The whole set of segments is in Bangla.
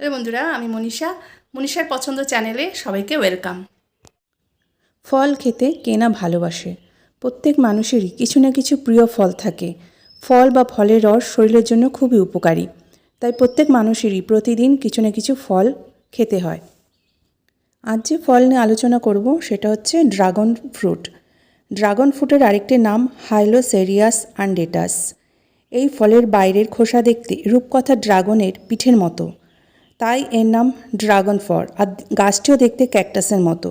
হ্যালো বন্ধুরা, আমি মনীষা। মনীষার পছন্দ চ্যানেলে সবাইকে ওয়েলকাম। ফল খেতে কে না ভালোবাসে? প্রত্যেক মানুষেরই কিছু না কিছু প্রিয় ফল থাকে। ফল বা ফলের রস শরীরের জন্য খুবই উপকারী। তাই প্রত্যেক মানুষেরই প্রতিদিন কিছু না কিছু ফল খেতে হয়। আজ যে ফল নিয়ে আলোচনা করব, সেটা হচ্ছে ড্রাগন ফ্রুট। ড্রাগন ফ্রুটের আরেকটি নাম হাইলোসেরিয়াস আন্ডেটাস। এই ফলের বাইরের খোসা দেখতে রূপকথা ড্রাগনের পিঠের মতো। তাই এর নাম ড্রাগন ফল আর গাছটিও দেখতে ক্যাকটাসের মতো।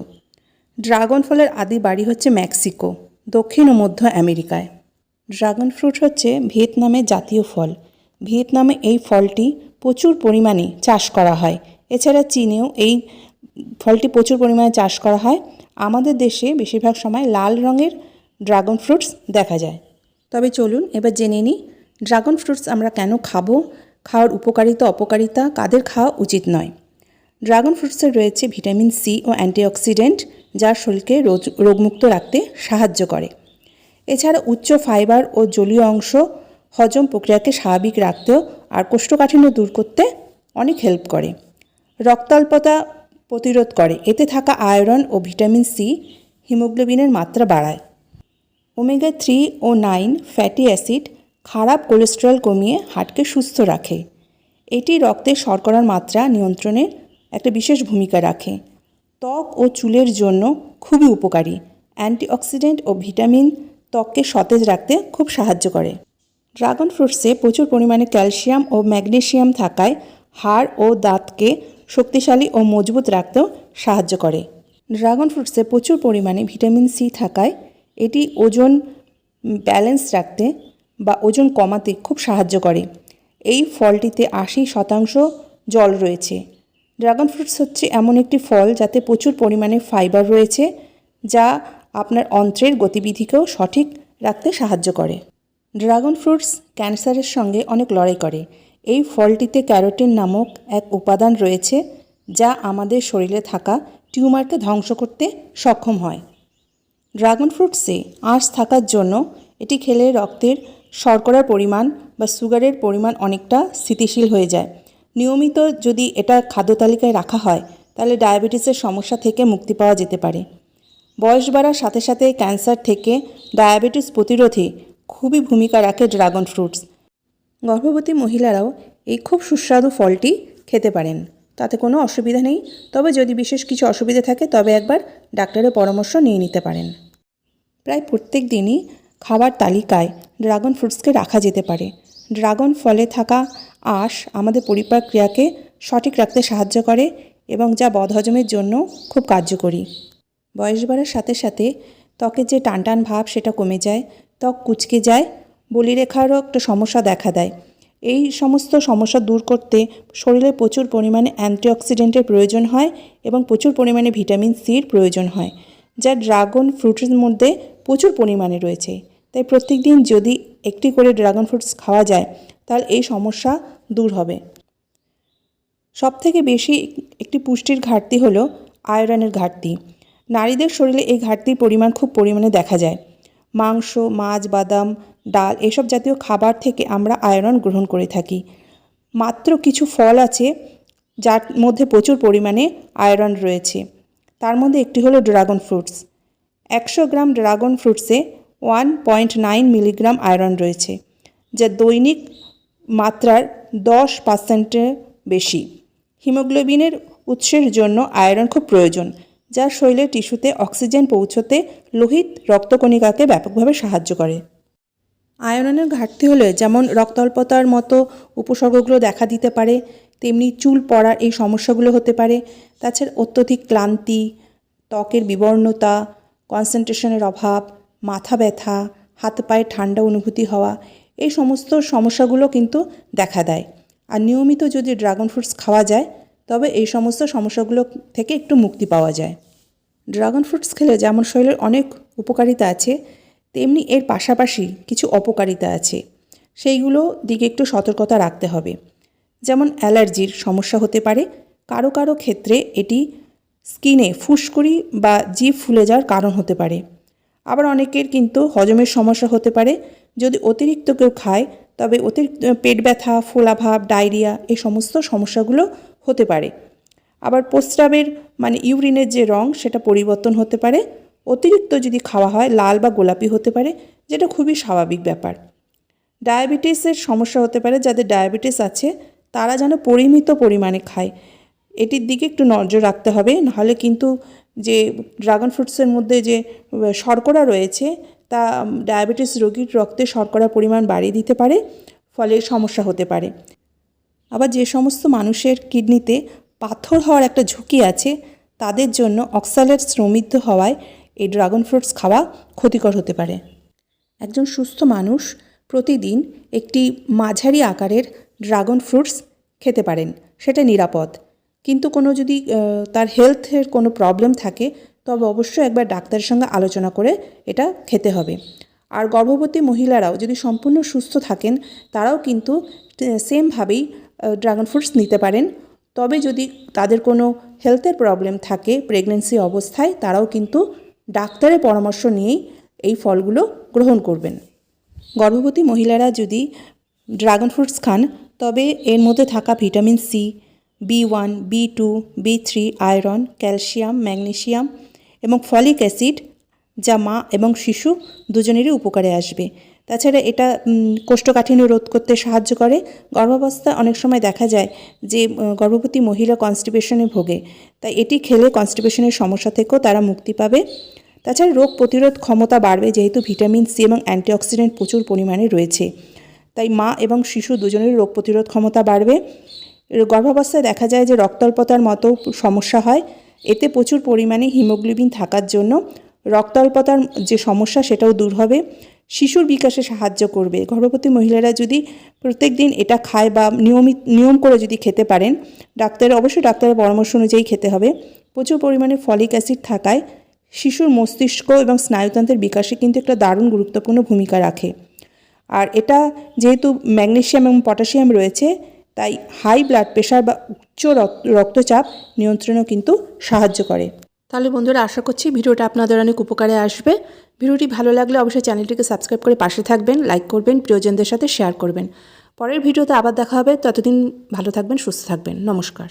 ড্রাগন ফলের আদি বাড়ি হচ্ছে মেক্সিকো, দক্ষিণ ও মধ্য আমেরিকায়। ড্রাগন ফ্রুট হচ্ছে ভিয়েতনামের জাতীয় ফল। ভিয়েতনামে এই ফলটি প্রচুর পরিমাণে চাষ করা হয়। এছাড়া চীনেও এই ফলটি প্রচুর পরিমাণে চাষ করা হয়। আমাদের দেশে বেশিরভাগ সময় লাল রঙের ড্রাগন ফ্রুটস দেখা যায়। তবে চলুন এবার জেনে নিই, ড্রাগন ফ্রুটস আমরা কেন খাব খাওয়ার উপকারিতা, অপকারিতা কাদের খাওয়া উচিত নয়। ড্রাগন ফ্রুটসে রয়েছে ভিটামিন সি ও অ্যান্টিঅক্সিডেন্ট, যা শরীরকে রোগ রোগমুক্ত রাখতে সাহায্য করে। এছাড়া উচ্চ ফাইবার ও জলীয় অংশ হজম প্রক্রিয়াকে স্বাভাবিক রাখতেও আর কোষ্ঠকাঠিন্য দূর করতে অনেক হেল্প করে। রক্তাল্পতা প্রতিরোধ করে। এতে থাকা আয়রন ও ভিটামিন সি হিমোগ্লোবিনের মাত্রা বাড়ায়। ওমেগা থ্রি ও নাইন ফ্যাটি অ্যাসিড খারাপ কোলেস্টেরল কমিয়ে হার্টকে সুস্থ রাখে। এটি রক্তে শর্করার মাত্রা নিয়ন্ত্রণে একটা বিশেষ ভূমিকা রাখে। ত্বক ও চুলের জন্য খুবই উপকারী। অ্যান্টিঅক্সিডেন্ট ও ভিটামিন ত্বককে সতেজ রাখতে খুব সাহায্য করে। ড্রাগন ফ্রুটসে প্রচুর পরিমাণে ক্যালসিয়াম ও ম্যাগনেসিয়াম থাকায় হাড় ও দাঁতকে শক্তিশালী ও মজবুত রাখতেও সাহায্য করে। ড্রাগন ফ্রুটসে প্রচুর পরিমাণে ভিটামিন সি থাকায় এটি ওজন ব্যালেন্স রাখতে বা ওজন কমাতে খুব সাহায্য করে। এই ফলটিতে আশি শতাংশ জল রয়েছে। ড্রাগন ফ্রুটস হচ্ছে এমন একটি ফল যাতে প্রচুর পরিমাণে ফাইবার রয়েছে, যা আপনার অন্ত্রের গতিবিধিকেও সঠিক রাখতে সাহায্য করে। ড্রাগন ফ্রুটস ক্যান্সারের সঙ্গে অনেক লড়াই করে। এই ফলটিতে ক্যারোটিন নামক এক উপাদান রয়েছে, যা আমাদের শরীরে থাকা টিউমারকে ধ্বংস করতে সক্ষম হয়। ড্রাগন ফ্রুটসে আঁশ থাকার জন্য এটি খেলে রক্তের শর্করার পরিমাণ বা সুগারের পরিমাণ অনেকটা স্থিতিশীল হয়ে যায়। নিয়মিত যদি এটা খাদ্য তালিকায় রাখা হয়, তাহলে ডায়াবেটিসের সমস্যা থেকে মুক্তি পাওয়া যেতে পারে। বয়স বাড়ার সাথে সাথে ক্যান্সার থেকে ডায়াবেটিস প্রতিরোধে খুবই ভূমিকা রাখে ড্রাগন ফ্রুটস। গর্ভবতী মহিলারাও এই খুব সুস্বাদু ফলটি খেতে পারেন। তাতে কোনো অসুবিধা নেই। তবে যদি বিশেষ কিছু অসুবিধা থাকে, তবে একবার ডাক্তারের পরামর্শ নিয়ে নিতে পারেন। প্রায় প্রত্যেক দিনই খাবার তালিকায় ড্রাগন ফ্রুটসকে রাখা যেতে পারে। ড্রাগন ফলে থাকা আঁশ আমাদের পরিপাক ক্রিয়াকে সঠিক রাখতে সাহায্য করে এবং যা বদহজমের জন্য খুব কার্যকরী। বয়স বাড়ার সাথে সাথে ত্বকের যে টানটান ভাব সেটা কমে যায়, ত্বক কুচকে যায়, বলিরেখারও একটা সমস্যা দেখা দেয়। এই সমস্ত সমস্যা দূর করতে শরীরে প্রচুর পরিমাণে অ্যান্টিঅক্সিডেন্টের প্রয়োজন হয় এবং প্রচুর পরিমাণে ভিটামিন সির প্রয়োজন হয়, যা ড্রাগন ফ্রুটের মধ্যে প্রচুর পরিমাণে রয়েছে। তাই প্রত্যেক দিন যদি একটি করে ড্রাগন ফ্রুটস খাওয়া যায়, তাহলে এই সমস্যা দূর হবে। সবথেকে বেশি একটি পুষ্টির ঘাটতি হলো আয়রনের ঘাটতি। নারীদের শরীরে এই ঘাটতির পরিমাণ খুব পরিমাণে দেখা যায়। মাংস, মাছ, বাদাম, ডাল এসব জাতীয় খাবার থেকে আমরা আয়রন গ্রহণ করে থাকি। মাত্র কিছু ফল আছে যার মধ্যে প্রচুর পরিমাণে আয়রন রয়েছে। তার মধ্যে একটি হলো ড্রাগন ফ্রুটস একশো gram dragon ফ্রুটসে one point nine milligram iron রয়েছে, যা দৈনিক মাত্রার দশ পার্সেন্টের বেশি। হিমোগ্লোবিনের উৎসের জন্য আয়রন খুব প্রয়োজন, যা শরীরের টিস্যুতে অক্সিজেন পৌঁছতে লোহিত রক্তকণিকাকে ব্যাপকভাবে সাহায্য করে। আয়রনের ঘাটতি হলে যেমন রক্তাল্পতার মতো উপসর্গগুলো দেখা দিতে পারে, তেমনি চুল পড়ার এই সমস্যাগুলো হতে পারে। তাছাড়া অত্যধিক ক্লান্তি, ত্বকের বিবর্ণতা কনসেন্ট্রেশনের অভাব মাথা ব্যথা, হাত পায়ে ঠান্ডা অনুভূতি হওয়া, এই সমস্ত সমস্যাগুলো কিন্তু দেখা দেয়। আর নিয়মিত যদি ড্রাগন ফ্রুটস খাওয়া যায়, তবে এই সমস্ত সমস্যাগুলো থেকে একটু মুক্তি পাওয়া যায়। ড্রাগন ফ্রুটস খেলে যেমন শরীরের অনেক উপকারিতা আছে, তেমনি এর পাশাপাশি কিছু অপকারিতা আছে। সেইগুলো দিকে একটু সতর্কতা রাখতে হবে। যেমন অ্যালার্জির সমস্যা হতে পারে, কারও কারও ক্ষেত্রে এটি স্কিনে ফুসকুড়ি বা জিভ ফুলে যাওয়ার কারণ হতে পারে। আবার অনেকের কিন্তু হজমের সমস্যা হতে পারে। যদি অতিরিক্ত কেউ খায়, তবে অতিরিক্ত পেট ব্যথা ফোলাভাব ডায়রিয়া এই সমস্ত সমস্যাগুলো হতে পারে। আবার প্রস্রাবের মানে ইউরিনের যে রং, সেটা পরিবর্তন হতে পারে। অতিরিক্ত যদি খাওয়া হয়, লাল বা গোলাপি হতে পারে, যেটা খুবই স্বাভাবিক ব্যাপার। ডায়াবেটিসের সমস্যা হতে পারে, যাদের ডায়াবেটিস আছে, তারা যেন পরিমিত পরিমাণে খায়। এটির দিকে একটু নজর রাখতে হবে, নাহলে কিন্তু যে ড্রাগন ফ্রুটসের মধ্যে যে শর্করা রয়েছে, তা ডায়াবেটিস রোগীর রক্তে শর্করা পরিমাণ বাড়িয়ে দিতে পারে, ফলে সমস্যা হতে পারে। আবার যে সমস্ত মানুষের কিডনিতে পাথর হওয়ার একটা ঝুঁকি আছে, তাদের জন্য অক্সালেট সমৃদ্ধ হওয়ায় এই ড্রাগন ফ্রুটস খাওয়া ক্ষতিকর হতে পারে। একজন সুস্থ মানুষ প্রতিদিন একটি মাঝারি আকারের ড্রাগন ফ্রুটস খেতে পারেন, সেটা নিরাপদ। কিন্তু কোনো যদি তার হেলথের কোনো প্রবলেম থাকে, তবে অবশ্যই একবার ডাক্তারের সঙ্গে আলোচনা করে এটা খেতে হবে। আর গর্ভবতী মহিলারাও যদি সম্পূর্ণ সুস্থ থাকেন, তারাও কিন্তু সেমভাবেই ড্রাগন ফ্রুটস নিতে পারেন। তবে যদি তাদের কোনো হেলথের প্রবলেম থাকে প্রেগনেন্সি অবস্থায়, তারাও কিন্তু ডাক্তারের পরামর্শ নিয়েই এই ফলগুলো গ্রহণ করবেন। গর্ভবতী মহিলারা যদি ড্রাগন ফ্রুটস খান, তবে এর মধ্যে থাকা vitamin C B one B two B three iron calcium magnesium এবং ফলিক অ্যাসিড যা মা এবং শিশু দুজনেরই উপকারে আসবে। তাছাড়া এটা কোষ্ঠকাঠিন্য রোধ করতে সাহায্য করে। গর্ভাবস্থা অনেক সময় দেখা যায় যে গর্ভবতী মহিলা কনস্টিপেশনে ভোগে। তাই এটি খেলে কনস্টিপেশনের সমস্যা থেকেও তারা মুক্তি পাবে। তাছাড়া রোগ প্রতিরোধ ক্ষমতা বাড়বে যেহেতু ভিটামিন সি এবং অ্যান্টিঅক্সিডেন্ট প্রচুর পরিমাণে রয়েছে। তাই মা এবং শিশু দুজনেরই রোগ প্রতিরোধ ক্ষমতা বাড়বে। গর্ভাবস্থায় দেখা যায় যে রক্তল্পতার মতো সমস্যা হয়। এতে প্রচুর পরিমাণে হিমোগ্লোবিন থাকার জন্য রক্তল্পতার যে সমস্যা সেটাও দূর হবে। শিশুর বিকাশে সাহায্য করবে। গর্ভবতী মহিলারা যদি প্রত্যেক দিন এটা খায় বা নিয়মিত, নিয়ম করে যদি খেতে পারেন, ডাক্তারের, অবশ্যই ডাক্তারের পরামর্শ অনুযায়ী খেতে হবে। প্রচুর পরিমাণে ফলিক অ্যাসিড থাকায় শিশুর মস্তিষ্ক এবং স্নায়ুতন্ত্রের বিকাশে কিন্তু একটা দারুণ গুরুত্বপূর্ণ ভূমিকা রাখে। আর এটা যেহেতু ম্যাগনেসিয়াম এবং পটাশিয়াম রয়েছে তাই হাই ব্লাড প্রেশার বা উচ্চ রক্ত- রক্তচাপ নিয়ন্ত্রণেও কিন্তু সাহায্য করে। তাহলে বন্ধুরা, আশা করছি ভিডিওটা আপনাদের অনেক উপকারে আসবে। ভিডিওটি ভালো লাগলে অবশ্যই চ্যানেলটিকে সাবস্ক্রাইব করে পাশে থাকবেন, লাইক করবেন, প্রিয়জনদের সাথে শেয়ার করবেন। পরের ভিডিওতে আবার দেখা হবে। ততদিন ভালো থাকবেন, সুস্থ থাকবেন। নমস্কার।